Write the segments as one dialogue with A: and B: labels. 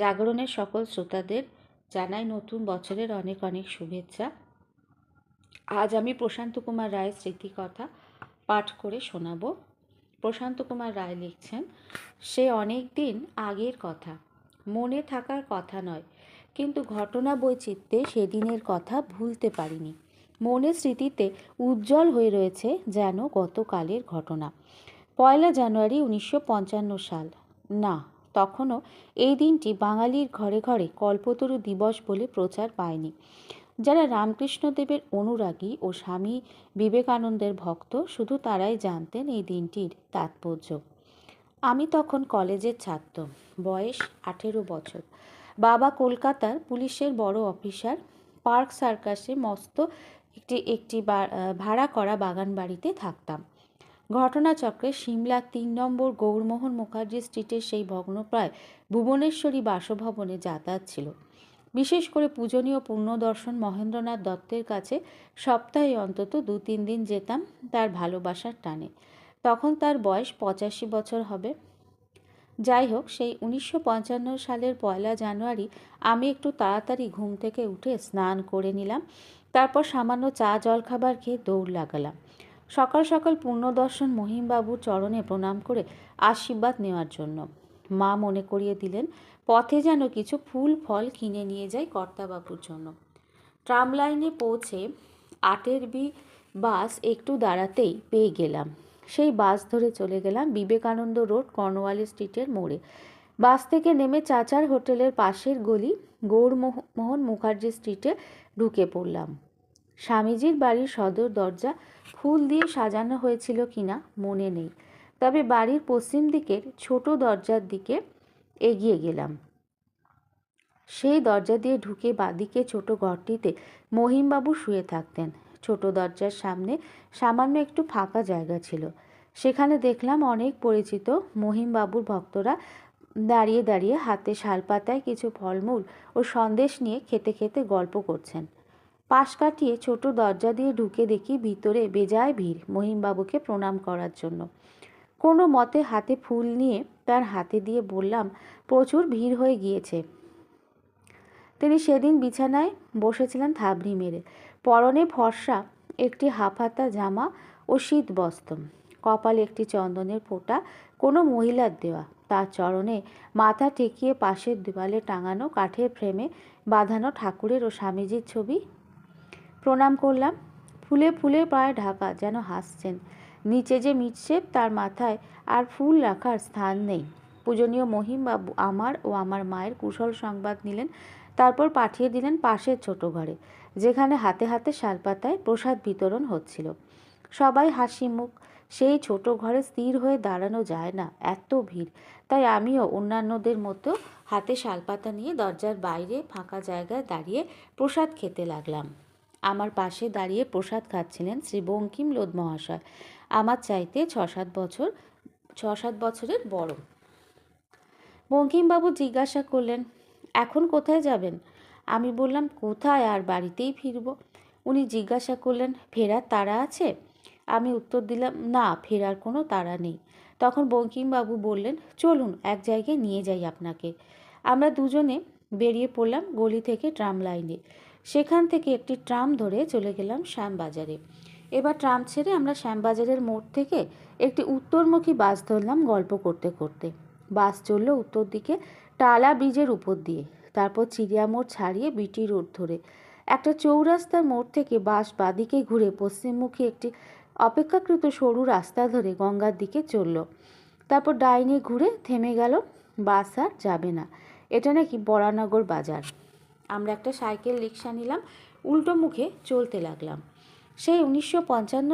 A: জাগরণের সকল শ্রোতাদের জানাই নতুন বছরের অনেক অনেক শুভেচ্ছা। আজ আমি প্রশান্ত কুমার রায়ের স্মৃতিকথা পাঠ করে শোনাব। প্রশান্ত কুমার রায় লিখছেন, সে অনেক দিন আগের কথা, মনে থাকার কথা নয়, কিন্তু ঘটনা বৈচিত্র্যে সেদিনের কথা ভুলতে পারিনি। মনের স্মৃতিতে উজ্জ্বল হয়ে রয়েছে যেন গতকালের ঘটনা। পয়লা জানুয়ারি উনিশশো পঞ্চান্ন সাল, না তখনও এই দিনটি বাঙালির ঘরে ঘরে কল্পতরু দিবস বলে প্রচার পায়নি। যারা রামকৃষ্ণদেবের অনুরাগী ও স্বামী বিবেকানন্দের ভক্ত, শুধু তারাই জানতেন এই দিনটির তাৎপর্য। আমি তখন কলেজের ছাত্র, বয়স আঠেরো বছর। বাবা কলকাতার পুলিশের বড় অফিসার, পার্ক সার্কাসে মস্ত একটি একটি ভাড়া করা বাগান বাড়িতে থাকতাম। ঘটনাচক্রে সিমলা তিন নম্বর গৌরমোহন মুখার্জি স্ট্রিটের সেই ভগ্নপ্রায় ভুবনেশ্বরী বাসভবনে যাতায়াত ছিল। বিশেষ করে পূজনীয় পূর্ণদর্শন মহেন্দ্রনাথ দত্তের কাছে সপ্তাহে অন্তত দু তিন দিন যেতাম তার ভালোবাসার টানে। তখন তার বয়স পঁচাশি বছর হবে। যাই হোক, সেই উনিশশো পঞ্চান্ন সালের পয়লা জানুয়ারি আমি একটু তাড়াতাড়ি ঘুম থেকে উঠে স্নান করে নিলাম, তারপর সামান্য চা জলখাবার খেয়ে দৌড় লাগালাম। সকাল সকাল পূর্ণদর্শন মহিমবাবুর চরণে প্রণাম করে আশীর্বাদ নেওয়ার জন্য। মা মনে করিয়ে দিলেন, পথে যেন কিছু ফুল, ফল কিনে নিয়ে যায় কর্তাবাবুর জন্য। ট্রাম লাইনে পৌঁছে আটের বি বাস একটু দাঁড়াতেই পেয়ে গেলাম। সেই বাস ধরে চলে গেলাম বিবেকানন্দ রোড কর্নওয়ালি স্ট্রিটের মোড়ে। বাস থেকে নেমে চাচার হোটেলের পাশের গলি গৌরমোহন মুখার্জি স্ট্রিটে ঢুকে পড়লাম। স্বামীজির বাড়ির সদর দরজা ফুল দিয়ে সাজানো হয়েছিল কিনা মনে নেই। তবে বাড়ির পশ্চিম দিকের ছোট দরজার দিকে এগিয়ে গেলাম। সেই দরজা দিয়ে ঢুকে বাদিকে ছোট ঘরটিতে মহিমবাবু শুয়ে থাকতেন। ছোট দরজার সামনে সামান্য একটু ফাঁকা জায়গা ছিল। সেখানে দেখলাম অনেক পরিচিত মহিমবাবুর ভক্তরা দাঁড়িয়ে দাঁড়িয়ে হাতে শালপাতায় কিছু ফলমূল ও সন্দেশ নিয়ে খেতে খেতে গল্প করছেন। পাশ কাটিয়ে ছোট দরজা দিয়ে ঢুকে দেখি ভিতরে বেজায় ভিড় মহিমবাবুকে প্রণাম করার জন্য। কোনো মতে হাতে ফুল নিয়ে তার হাতে দিয়ে বললাম, প্রচুর ভিড় হয়ে গিয়েছে। তিনি সেদিন বিছানায় বসেছিলেন থাবড়ি মেরে। পরনে ফর্সা, একটি হাফাতা জামা ও শীত বস্ত্র কপালে একটি চন্দনের ফোঁটা কোনো মহিলার দেওয়া। তার চরণে মাথা ঠেকিয়ে পাশের দেওয়ালে টাঙানো কাঠের ফ্রেমে বাঁধানো ঠাকুরের ও স্বামীজির ছবি প্রণাম করলাম। ফুলে ফুলে প্রায় ঢাকা যেন হাসছেন। নিচে যে মিটশেপ তার মাথায় আর ফুল রাখার স্থান নেই। পূজনীয় মহিমবাবু আমার ও আমার মায়ের কুশল সংবাদ নিলেন, তারপর পাঠিয়ে দিলেন পাশের ছোট ঘরে, যেখানে হাতে হাতে শালপাতায় প্রসাদ বিতরণ হচ্ছিল। সবাই হাসি মুখ, সেই ছোট ঘরে স্থির হয়ে দাঁড়ানো যায় না, এত ভিড়। তাই আমিও অন্যান্যদের মতো হাতে শালপাতা নিয়ে দরজার বাইরে ফাঁকা জায়গায় দাঁড়িয়ে প্রসাদ খেতে লাগলাম। আমার পাশে দাঁড়িয়ে প্রসাদ খাচ্ছিলেন শ্রী বঙ্কিম লোদ মহাশয়। আমার চাইতে ছ সাত বছর ছ সাত বছরের বড়। বঙ্কিমবাবু জিজ্ঞাসা করলেন, এখন কোথায় যাবেন? আমি বললাম, কোথায়? আর বাড়িতেই ফিরব। উনি জিজ্ঞাসা করলেন, ফেরার তারা আছে? আমি উত্তর দিলাম, না, ফেরার কোনো তাড়া নেই। তখন বঙ্কিমবাবু বললেন, চলুন, এক জায়গায় নিয়ে যাই আপনাকে। আমরা দুজনে বেরিয়ে পড়লাম গলি থেকে ট্রাম লাইনে। সেখান থেকে একটি ট্রাম ধরে চলে গেলাম শ্যামবাজারে। এবার ট্রাম ছেড়ে আমরা শ্যামবাজারের মোড় থেকে একটি উত্তরমুখী বাস ধরলাম গল্প করতে করতে। বাস চলল উত্তর দিকে টালা ব্রিজের উপর দিয়ে। তারপর চিড়িয়া মোড় ছাড়িয়ে বিটি রোড ধরে। একটা চৌরাস্তার মোড় থেকে বাস বাদিকে ঘুরে পশ্চিমমুখী একটি অপেক্ষাকৃত সরু রাস্তা ধরে গঙ্গার দিকে চলল। তারপর ডাইনে ঘুরে থেমে গেল, বাস আর যাবে না। এটা নাকি বরানগর বাজার। আমরা একটা সাইকেল রিক্সা নিলাম, উল্টো মুখে চলতে লাগলাম। সেই উনিশশো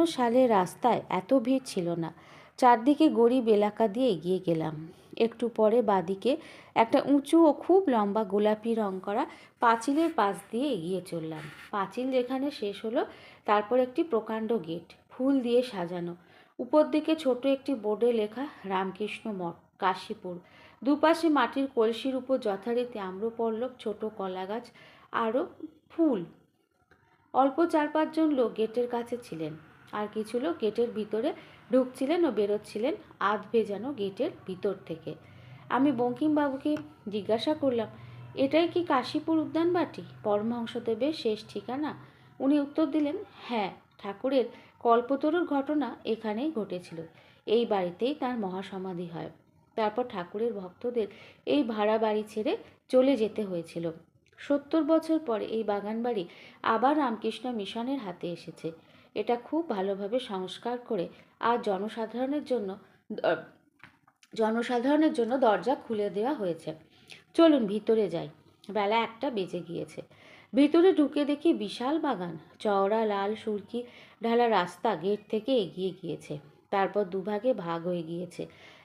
A: সালের রাস্তায় এত ভিড় ছিল না। চারদিকে গরিব এলাকা দিয়ে এগিয়ে গেলাম। একটু পরে বাদিকে একটা উঁচু ও খুব লম্বা গোলাপি রং করা পাঁচিলের পাশ দিয়ে এগিয়ে চললাম। পাঁচিল যেখানে শেষ হলো, তারপর একটি প্রকাণ্ড গেট, ফুল দিয়ে সাজানো। উপর দিকে ছোট একটি বোর্ডে লেখা, রামকৃষ্ণ মঠ, কাশীপুর। দুপাশে মাটির কলসির উপর যথারীতি আম্রপল্লব ছোট কলা গাছ আরও ফুল। অল্প চার পাঁচজন লোক গেটের কাছে ছিলেন। আর কিছু লোক গেটের ভিতরে ঢুকছিলেন ও বেরোচ্ছিলেন আধ ভেজানো গেটের ভিতর থেকে। আমি বঙ্কিমবাবুকে জিজ্ঞাসা করলাম, এটাই কি কাশীপুর উদ্যানবাটি পরমহংসদেবের শেষ ঠিকানা? উনি উত্তর দিলেন হ্যাঁ ঠাকুরের কল্পতরুর ঘটনা এখানেই ঘটেছিল। এই বাড়িতেই তার মহাসমাধি হয়। তারপর ঠাকুরের ভক্তদের এই ভাড়া বাড়ি ছেড়ে চলে যেতে হয়েছিল। সত্তর বছর পরে এই বাগান বাড়ি আবার রামকৃষ্ণ মিশনের হাতে এসেছে। এটা খুব ভালোভাবে সংস্কার করে আর জনসাধারণের জন্য জনসাধারণের জন্য দরজা খুলে দেওয়া হয়েছে। চলুন ভিতরে যাই। বেলা একটা বেজে গিয়েছে। ভিতরে ঢুকে দেখি বিশাল বাগান। চওড়া, লাল, সুরকি ঢালা রাস্তা গেট থেকে এগিয়ে গিয়েছে। তারপর দুভাগে ভাগ হয়ে গিয়েছে।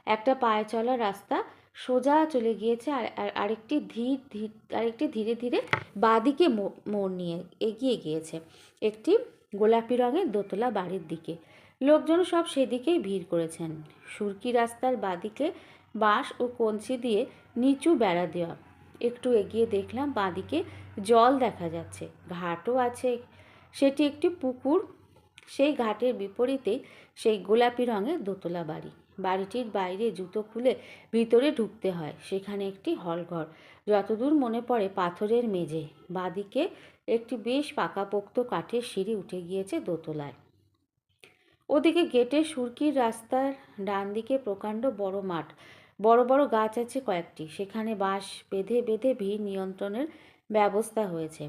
A: একটা পায়ে চলা রাস্তা সোজা চলে গিয়েছে আর, আর- আরেকটি ধীর ধীর, আরেকটি ধীরে ধীরে বাদিকে মোড় নিয়ে এগিয়ে গিয়েছে। একটি গোলাপি রঙের দোতলা বাড়ির দিকে। লোকজন সব সেদিকেই ভিড় করেছেন। সুরকি রাস্তার বাদিকে বাঁশ ও কঞ্চি দিয়ে নিচু বেড়া দেওয়া। একটু এগিয়ে দেখলাম বাঁদিকে জল দেখা যাচ্ছে। ঘাটও আছে। সেটি একটি পুকুর। সেই ঘাটের বিপরীতেই সেই গোলাপি রঙের দোতলা বাড়ি। বাড়িটির বাইরে জুতো খুলে ভিতরে ঢুকতে হয়। সেখানে একটি হলঘর। যতদূর মনে পড়ে পাথরের মেঝে, বাঁদিকে একটি বেশ পাকাপোক্ত কাঠের সিঁড়ি উঠে গিয়েছে দোতলায়। ওদিকে গেটের সুরকির রাস্তার ডান দিকে প্রকাণ্ড বড় মাঠ। বড় বড় গাছ আছে কয়েকটি। সেখানে বাঁশ বেঁধে বেঁধে ভিড় নিয়ন্ত্রণের ব্যবস্থা হয়েছে।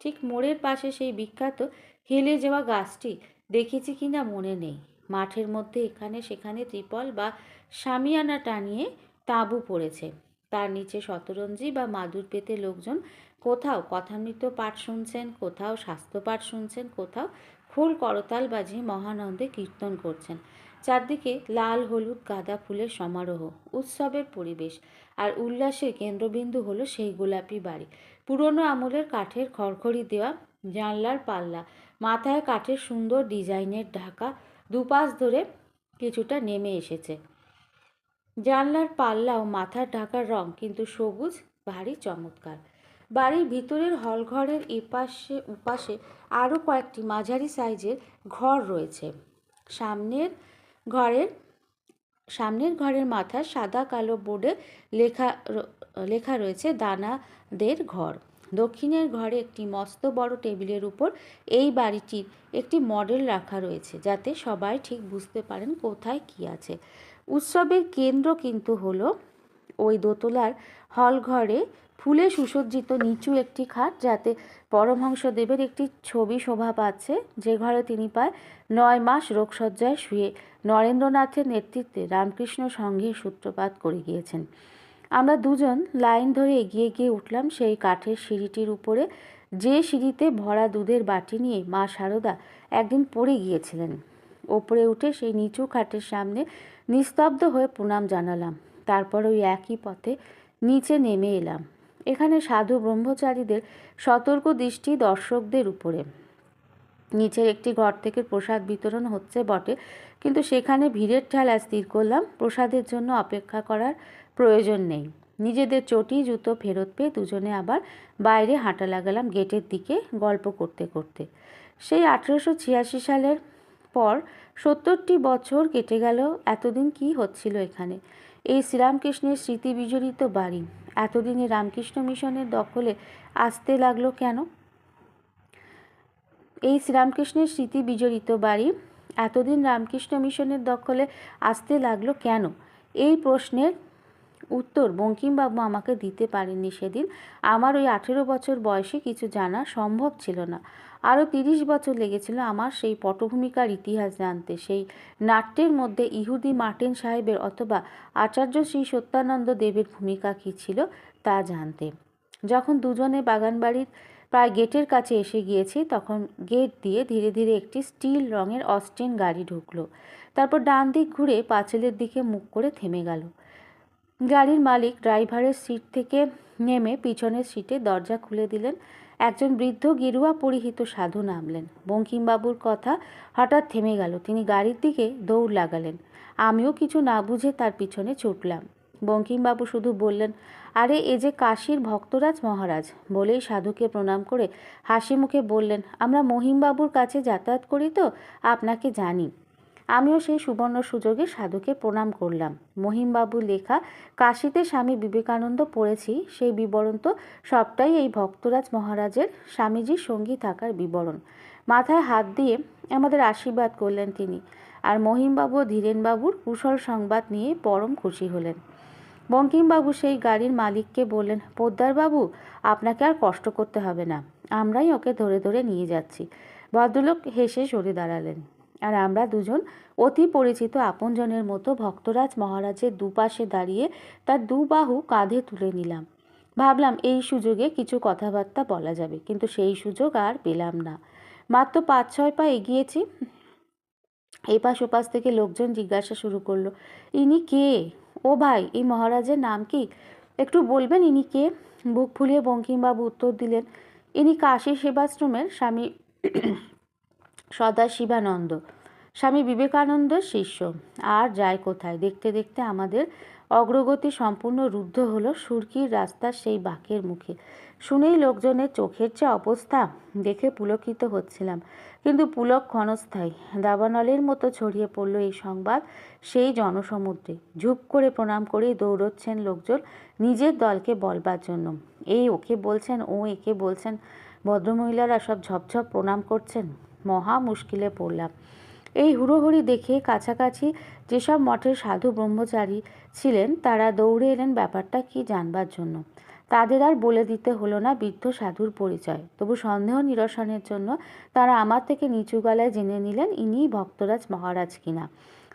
A: ঠিক মোড়ের পাশে সেই বিখ্যাত হেলে যাওয়া গাছটি দেখেছি কিনা মনে নেই। মাঠের মধ্যে এখানে সেখানে ত্রিপল বা সামিয়ানা টানিয়ে তাঁবু পড়েছে। তার নিচে শতরঞ্জি বা মাদুর পেতে লোকজন কোথাও কথামৃত পাঠ শুনছেন, কোথাও স্বাস্থ্য পাঠ শুনছেন, কোথাও ফুল করতাল বাজিয়ে মহানন্দে কীর্তন করছেন। চারদিকে লাল, হলুদ, গাঁদা ফুলের সমারোহ, উৎসবের পরিবেশ আর উল্লাসের কেন্দ্রবিন্দু হলো সেই গোলাপি বাড়ি। পুরনো আমলের কাঠের খড়খড়ি দেওয়া, জানলার পাল্লা, মাথায় কাঠের সুন্দর ডিজাইনের ঢাকা দুপাশ ধরে কিছুটা নেমে এসেছে। জানলার পাল্লা ও মাথার ঢাকার রং কিন্তু সবুজ, ভারী, চমৎকার। বাড়ির ভিতরের হলঘরের এপাশে উপাশে আরও কয়েকটি মাঝারি সাইজের ঘর রয়েছে। সামনের ঘরের সামনের ঘরের মাথায় সাদা কালো বোর্ডে লেখা লেখা রয়েছে, দানাদের ঘর। দক্ষিণের ঘরে একটি মস্ত বড় টেবিলের উপর এই বাড়িটির একটি মডেল রাখা রয়েছে, যাতে সবাই ঠিক বুঝতে পারেন কোথায় কি আছে। উৎসবের কেন্দ্র কিন্তু হলো ওই দোতলার হলঘরে ফুলে সুসজ্জিত নিচু একটি খাট, যাতে পরমহংসদেবের একটি ছবি শোভা পাচ্ছে, যে ঘরে তিনি প্রায় নয় মাস রোগশয্যায় শুয়ে নরেন্দ্রনাথের নেতৃত্বে রামকৃষ্ণ সংঘের সূত্রপাত করে গিয়েছেন। আমরা দুজন লাইন ধরে এগিয়ে গিয়ে উঠলাম সেই কাঠের সিঁড়িটির উপরে। যে সিঁড়িতে ভরা দুধের বাটি নিয়ে মা শারদা একদিন পড়ে গিয়েছিলেন। ওপরে উঠে সেই নিচু খাটের সামনে নিস্তব্ধ হয়ে প্রণাম জানালাম। তারপর ওই একই পথে নিচে নেমে এলাম। এখানে সাধু ব্রহ্মচারীদের সতর্ক দৃষ্টি দর্শকদের উপরে। নিচের একটি ঘর থেকে প্রসাদ বিতরণ হচ্ছে বটে, কিন্তু সেখানে ভিড়ের ঠেলা স্থির করলাম। প্রসাদের জন্য অপেক্ষা করার প্রয়োজন নেই। নিজেদের চটি, জুতো ফেরত পেয়ে দুজনে আবার বাইরে হাঁটা লাগালাম গেটের দিকে গল্প করতে করতে। সেই আঠেরোশো ছিয়াশি সালের পর সত্তরটি বছর কেটে গেল, এতদিন কি হচ্ছিল এখানে? এই শ্রীরামকৃষ্ণের স্মৃতি বিজড়িত বাড়ি, এতদিনে রামকৃষ্ণ মিশনের দখলে আসতে লাগল কেন? এই শ্রীরামকৃষ্ণের স্মৃতি বিজড়িত বাড়ি, এতদিন রামকৃষ্ণ মিশনের দখলে আসতে লাগল কেন? এই প্রশ্নের উত্তর বঙ্কিমবাবু আমাকে দিতে পারেননি সেদিন। আমার ওই আঠেরো বছর বয়সে কিছু জানা সম্ভব ছিল না। আরও তিরিশ বছর লেগেছিল আমার সেই পটভূমিকার ইতিহাস জানতে। সেই নাট্যের মধ্যে ইহুদি মার্টিন সাহেবের অথবা আচার্য শ্রী সত্যানন্দ দেবের ভূমিকা কী ছিল তা জানতে। যখন দুজনে বাগানবাড়ির প্রায় গেটের কাছে এসে গিয়েছি, তখন গেট দিয়ে ধীরে ধীরে একটি স্টিল রঙের অস্টিন গাড়ি ঢুকলো। তারপর ডান দিক ঘুরে পাঁচিলের দিকে মুখ করে থেমে গেল। গাড়ির মালিক ড্রাইভারের সিট থেকে নেমে পিছনের সিটে দরজা খুলে দিলেন। একজন বৃদ্ধ গেরুয়া পরিহিত সাধু নামলেন। বঙ্কিমবাবুর কথা হঠাৎ থেমে গেল। তিনি গাড়ির দিকে দৌড় লাগালেন। আমিও কিছু না বুঝে তার পিছনে ছুটলাম বঙ্কিমবাবু শুধু বললেন, আরে, এ যে কাশীর ভক্তরাজ মহারাজ। বলেই সাধুকে প্রণাম করে হাসি মুখে বললেন, আমরা মহিমবাবুর কাছে যাতায়াত করি তো, আপনাকে জানি। আমিও সেই সুবর্ণ সুযোগে সাধুকে প্রণাম করলাম। মহিমবাবুর লেখা, কাশিতে স্বামী বিবেকানন্দ পড়েছি, সেই বিবরণ তো সবটাই এই ভক্তরাজ মহারাজের স্বামীজির সঙ্গী থাকার বিবরণ। মাথায় হাত দিয়ে আমাদের আশীর্বাদ করলেন তিনি আর মহিমবাবু ধীরেনবাবুর কুশল সংবাদ নিয়ে পরম খুশি হলেন। বঙ্কিমবাবু সেই গাড়ির মালিককে বললেন, পোদ্দারবাবু, আপনাকে আর কষ্ট করতে হবে না, আমরাই ওকে ধরে ধরে নিয়ে যাচ্ছি। ভদ্রলোক হেসে সরে দাঁড়ালেন। আর আমরা দুজন অতি পরিচিত আপনজনের মতো ভক্তরাজ মহারাজের দুপাশে দাঁড়িয়ে তার দু বাহু কাঁধে তুলে নিলাম। ভাবলাম এই সুযোগে কিছু কথাবার্তা বলা যাবে, কিন্তু সেই সুযোগ আর পেলাম না। মাত্র পাঁচ, ছয় পা এগিয়েছি। এপাশ ওপাশ থেকে লোকজন জিজ্ঞাসা শুরু করল, ইনি কে? ও ভাই, এই মহারাজের নাম কি? একটু বলবেন ইনি কে? বুক ফুলিয়ে বঙ্কিমবাবু উত্তর দিলেন, ইনি কাশী সেবাশ্রমের স্বামী। সদাশিবানন্দ। স্বামী বিবেকানন্দের শিষ্য। আর যায় কোথায়? দেখতে দেখতে আমাদের অগ্রগতি সম্পূর্ণ রুদ্ধ হলো। সুরকির রাস্তার সেই বাঁকের মুখে। শুনেই লোকজনের চোখের যে অবস্থা, দেখে পুলকিত হচ্ছিলাম। কিন্তু পুলক ক্ষণস্থায়ী। দাবানলের মতো ছড়িয়ে পড়ল এই সংবাদ সেই জনসমুদ্রে। ঝুপ করে প্রণাম করেই দৌড়চ্ছেন লোকজন নিজের দলকে বলবার জন্য। এই ওকে বলছেন, ও একে বলছেন। ভদ্রমহিলারা সব ঝপঝপ প্রণাম করছেন। মহা মুশকিলে পড়লাম। এই হুড়োহুড়ি দেখে কাছাকাছি যেসব মঠের সাধু ব্রহ্মচারী ছিলেন, তারা দৌড়ে এলেন ব্যাপারটা কি জানবার জন্য। তাদের আর বলে দিতে হলো না বৃদ্ধ সাধুর পরিচয়। তবু সন্দেহ নিরসনের জন্য তারা আমার থেকে নিচু গলায় জেনে নিলেন ইনিই ভক্তরাজ মহারাজ কিনা?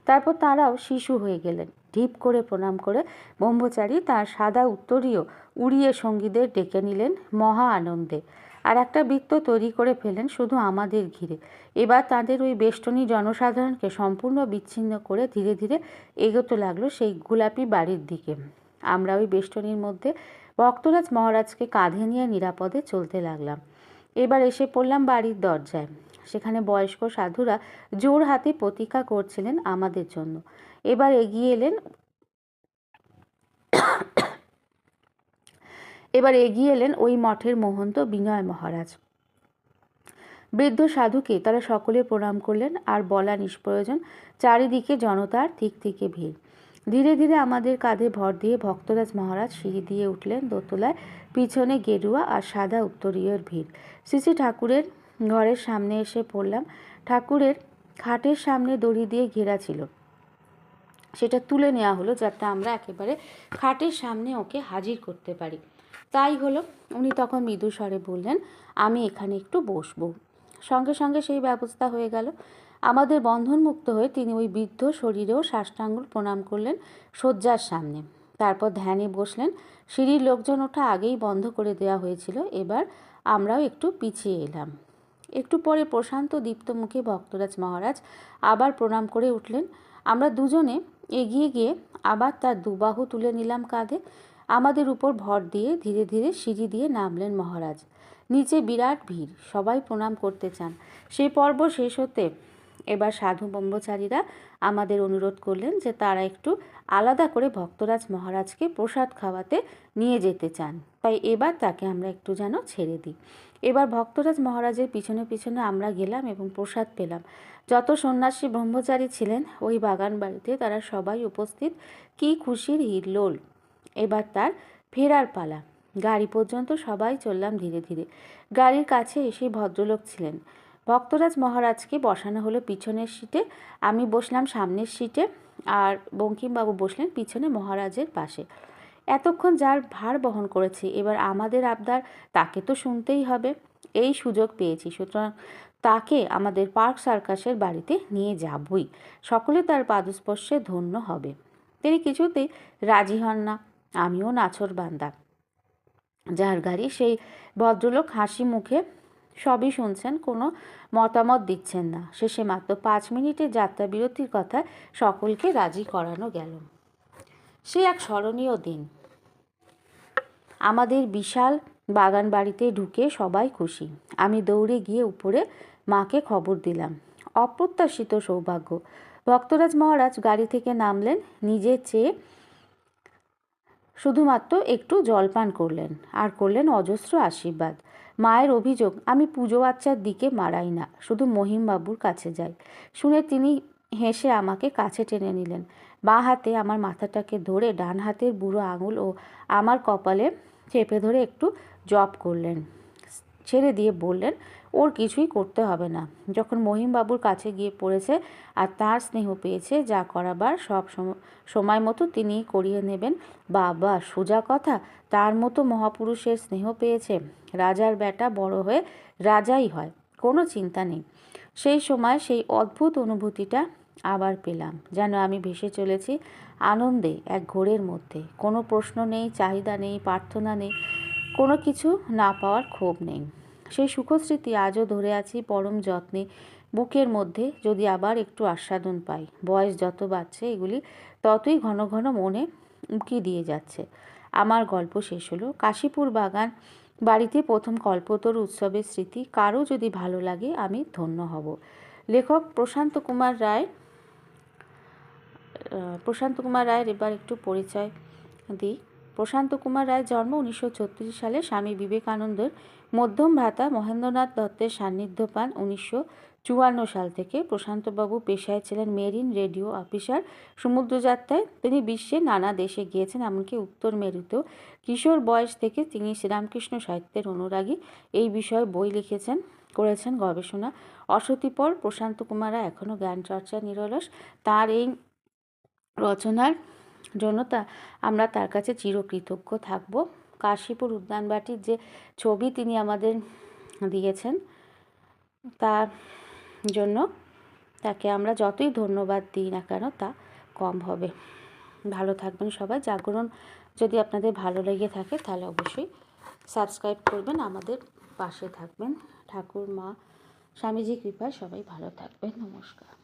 A: তারপর তারাও শিশু হয়ে গেলেন। ঢিপ করে প্রণাম করে ব্রহ্মচারী তার সাদা উত্তরীয় উড়িয়ে সঙ্গীদের ডেকে নিলেন মহা আনন্দে। আর একটা বৃত্ত তৈরি করে ফেলেন শুধু আমাদের ঘিরে। এবার তাদের ওই বেষ্টনী জনসাধারণকে সম্পূর্ণ বিচ্ছিন্ন করে ধীরে ধীরে এগোতে লাগল সেই গোলাপি বাড়ির দিকে। আমরা ওই বেষ্টনীর মধ্যে ভক্তরাজ মহারাজকে কাঁধে নিয়ে নিরাপদে চলতে লাগলাম। এবার এসে পড়লাম বাড়ির দরজায়। সেখানে বয়স্ক সাধুরা জোর হাতে প্রতীক্ষা করছিলেন আমাদের জন্য। এবার এগিয়ে এলেন এবার এগিয়ে এলেন ওই মঠের মহন্ত বিনয় মহারাজ। বৃদ্ধ সাধুকে তারা সকলে প্রণাম করলেন আর বলা নিষ্প্রয়োজন, চারিদিকে জনতার ঠিক থেকে ভিড়। ধীরে ধীরে আমাদের কাঁধে ভর দিয়ে ভক্তরাজ মহারাজ সিঁড়ি দিয়ে উঠলেন দোতলায়, পিছনে গেরুয়া আর সাদা উত্তরীয়র ভিড়। শ্রী ঠাকুরের ঘরের সামনে এসে পড়লাম। ঠাকুরের খাটের সামনে দড়ি দিয়ে ঘেরা ছিল। সেটা তুলে নেওয়া হলো যাতে আমরা একেবারে খাটের সামনে ওকে হাজির করতে পারি। তাই হলো উনি তখন মৃদু স্বরে বললেন, আমি এখানে একটু বসবো। সঙ্গে সঙ্গে সেই ব্যবস্থা হয়ে গেল। আমাদের বন্ধনমুক্ত হয়ে তিনি ওই বৃদ্ধ শরীরেও সাষ্টাঙ্গুল প্রণাম করলেন শয্যার সামনে। তারপর ধ্যানে বসলেন, সিঁড়ির লোকজন ওঠা আগেই বন্ধ করে দেওয়া হয়েছিল, এবার আমরাও একটু পিছিয়ে এলাম। একটু পরে প্রশান্ত দীপ্ত মুখে ভক্তরাজ মহারাজ আবার প্রণাম করে উঠলেন, আমরা দুজনে এগিয়ে গিয়ে আবার তার দুবাহু তুলে নিলাম কাঁধে। আমাদের উপর ভর দিয়ে ধীরে ধীরে সিঁড়ি দিয়ে নামলেন মহারাজ। নিচে বিরাট ভিড়, সবাই প্রণাম করতে চান। সেই পর্ব শেষ হতে এবার সাধু ব্রহ্মচারীরা আমাদের অনুরোধ করলেন যে তারা একটু আলাদা করে ভক্তরাজ মহারাজকে প্রসাদ খাওয়াতে নিয়ে যেতে চান। তাই এবার তাকে আমরা একটু যেন ছেড়ে দিই। এবার ভক্তরাজ মহারাজের পিছনে পিছনে আমরা গেলাম এবং প্রসাদ পেলাম। যত সন্ন্যাসী ব্রহ্মচারী ছিলেন, ওই বাগান বাড়িতে তারা সবাই উপস্থিত। কি খুশির হিরলোল এবার তার ফেরার পালা। গাড়ি পর্যন্ত সবাই চললাম ধীরে ধীরে। গাড়ির কাছে এসে ভদ্রলোক ছিলেন। ভক্তরাজ মহারাজকে বসানো হলো পিছনের সিটে। আমি বসলাম সামনের সিটে আর বঙ্কিমবাবু বসলেন পিছনে মহারাজের পাশে। এতক্ষণ যার ভার বহন করেছি, এবার আমাদের আবদার তাকে তো শুনতেই হবে। এই সুযোগ পেয়েছি, সুতরাং তাকে আমাদের পার্ক সার্কাসের বাড়িতে নিয়ে যাবই। সকলে তার পাদস্পর্শে ধন্য হবে। তিনি কিছুতেই রাজি হন না। আমিও নাছর বান্দা। যার গাড়ি সেই ভদ্রলোক হাসি মুখে সবই শুনছেন, কোনো মতামত দিচ্ছেন না। শেষে মাত্র পাঁচ মিনিটের যাত্রা বিরতির কথা সকলকে রাজি করানো গেল। সে এক স্মরণীয় দিন। আমাদের বিশাল বাগান বাড়িতে ঢুকে সবাই খুশি। আমি দৌড়ে গিয়ে উপরে মাকে খবর দিলাম। অপ্রত্যাশিত সৌভাগ্য। ভক্তরাজ মহারাজ গাড়ি থেকে নামলেন। নিজের চেয়ে শুধুমাত্র একটু জলপান করলেন আর করলেন অজস্র আশীর্বাদ। মায়ের অভিযোগ, আমি পুজো বাচ্চার দিকে মারাই না, শুধু মহিমবাবুর কাছে যাই। শুনে তিনি হেসে আমাকে কাছে টেনে নিলেন। বাঁ হাতে আমার মাথাটাকে ধরে ডান হাতের বুড়ো আঙুল ও আমার কপালে চেপে ধরে একটু জপ করলেন। ছেড়ে দিয়ে বললেন, ওর কিছুই করতে হবে না। যখন মহিমবাবুর কাছে গিয়ে পড়েছে আর তার স্নেহ পেয়েছে, যা করাবার সব সম- সময় মতো তিনি করিয়ে নেবেন। বাবা, সোজা কথা, তার মতো মহাপুরুষের স্নেহ পেয়েছে। রাজার বেটা বড় হয়ে রাজাই হয়, কোনো চিন্তা নেই। সেই সময় সেই অদ্ভুত অনুভূতিটা আবার পেলাম। যেন আমি ভেসে চলেছি আনন্দে এক ঘোরের মধ্যে। কোনো প্রশ্ন নেই, চাহিদা নেই, প্রার্থনা নেই, কোনো কিছু না পাওয়ার ক্ষোভ নেই। সেই সুখস্মৃতি আজও ধরে আছি পরম যত্নে। বুকের মধ্যে যদি আবার একটু আস্বাদন পাই, বয়স যত বাড়ছে এগুলি ততই ঘন ঘন মনে উঁকি দিয়ে যাচ্ছে। আমার গল্প শেষ হলো। কাশীপুর বাগান বাড়িতে প্রথম কল্পতরু উৎসবের স্মৃতি। কারও যদি ভালো লাগে আমি ধন্য হব। লেখক প্রশান্ত কুমার রায় প্রশান্ত কুমার রায়ের এবার একটু পরিচয় দিই। প্রশান্ত কুমার রায়ের জন্ম উনিশশো ছত্রিশ সালে স্বামী বিবেকানন্দের মধ্যম ভ্রাতা মহেন্দ্রনাথ দত্তের সান্নিধ্য পান উনিশশো চুয়ান্ন সাল থেকে। প্রশান্তবাবু পেশায় ছিলেন মেরিন রেডিও অফিসার। সমুদ্রযাত্রায় তিনি বিশ্বের নানা দেশে গিয়েছেন, এমনকি উত্তর মেরুতেও। কিশোর বয়স থেকে তিনি শ্রীরামকৃষ্ণ সাহিত্যের অনুরাগী। এই বিষয়ে বই লিখেছেন, করেছেন গবেষণা। অসতিপর প্রশান্ত কুমার রায় এখনও জ্ঞান চর্চা নিরলস। তার এই রচনার জন্য তা, আমরা তার কাছে চিরকৃতজ্ঞ থাকব। কাশীপুর উদ্যানবাটির যে ছবি তিনি আমাদের দিয়েছেন, তার জন্য তাকে আমরা যতই ধন্যবাদ দিই না কেন, তা কম হবে। ভালো থাকবেন সবাই। জাগরণ যদি আপনাদের ভালো লেগে থাকে, তাহলে অবশ্যই সাবস্ক্রাইব করবেন। আমাদের পাশে থাকবেন ঠাকুর মা স্বামীজি কৃপায় সবাই ভালো থাকবেন। নমস্কার।